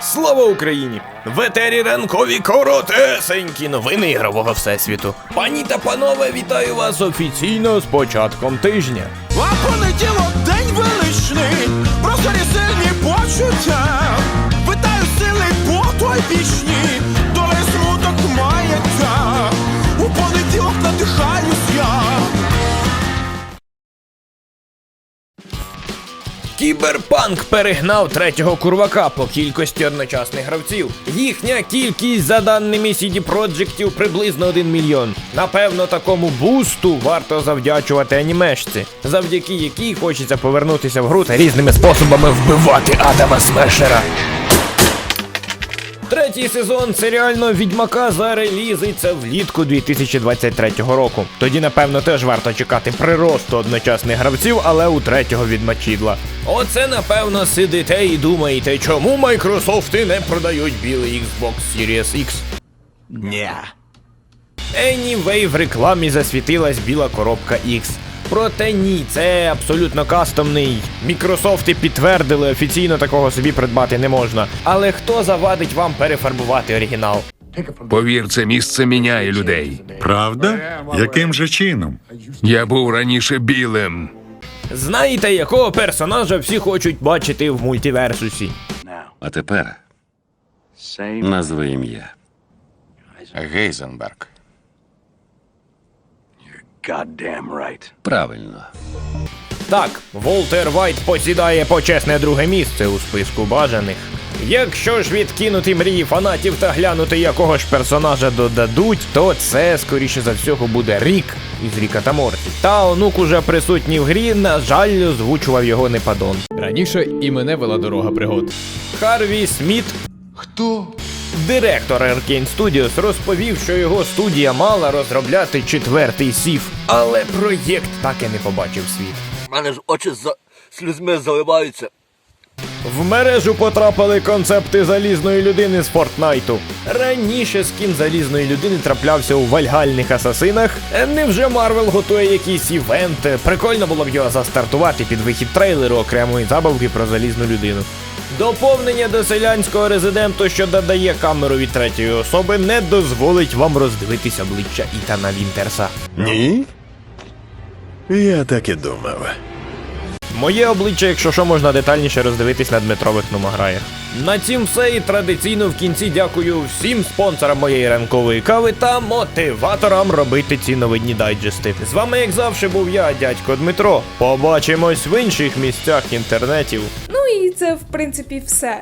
Слава Україні! В етері ранкові коротесенькі новини ігрового всесвіту. Пані та панове, вітаю вас офіційно з початком тижня. А понеділок день величний, прозорі сильні почуття. Витаю сили по той бічні, доля смуток маєтя. У понеділок надихаюсь я. Кіберпанк перегнав третього курвака по кількості одночасних гравців. Їхня кількість, за даними CD Projekt, приблизно 1 мільйон. Напевно, такому бусту варто завдячувати анімешці, завдяки якій хочеться повернутися в гру та різними способами вбивати Адама Смешера. Третій сезон серіального відьмака зарелізиться влітку 2023 року. Тоді, напевно, теж варто чекати приросту одночасних гравців, але у третього відмачідла. Оце, напевно, сидите і думаєте, чому Майкрософти не продають білий Xbox Series X. Ні. Anyway, в рекламі засвітилась біла коробка X. Проте ні, це абсолютно кастомний. Мікрософти підтвердили, офіційно такого собі придбати не можна. Але хто завадить вам перефарбувати оригінал? Повір, це місце міняє людей. Правда? Яким же чином? Я був раніше білим. Знаєте, якого персонажа всі хочуть бачити в мультиверсусі? А тепер назви ім'я. Гейзенберг. Правильно. Так, Волтер Вайт посідає почесне друге місце у списку бажаних. Якщо ж відкинути мрії фанатів та глянути, якого ж персонажа додадуть, то це, скоріше за всього, буде Рік із Ріка та Морті. Та онук уже присутній в грі, на жаль, озвучував його Непадон. Раніше і мене вела дорога пригод. Харві Сміт. Хто? Директор Arkane Studios розповів, що його студія мала розробляти четвертий сів, але проєкт так і не побачив світ. У мене ж очі за слізьми заливаються. В мережу потрапили концепти залізної людини з Фортнайту. Раніше скін залізної людини траплявся у вальгальних асасинах. Невже Марвел готує якийсь івент? Прикольно було б його застартувати під вихід трейлеру окремої забавки про залізну людину. Доповнення до селянського резиденту, що додає камеру від третьої особи, не дозволить вам роздивитись обличчя Ітана Вінтерса. Ні? Я так і думав. Моє обличчя, якщо що, можна детальніше роздивитись на Дмитрових номограях. На цім все і традиційно в кінці дякую всім спонсорам моєї ранкової кави та мотиваторам робити ці новидні дайджести. З вами, як завжди, був я, дядько Дмитро. Побачимось в інших місцях інтернетів. Ну і це в принципі все.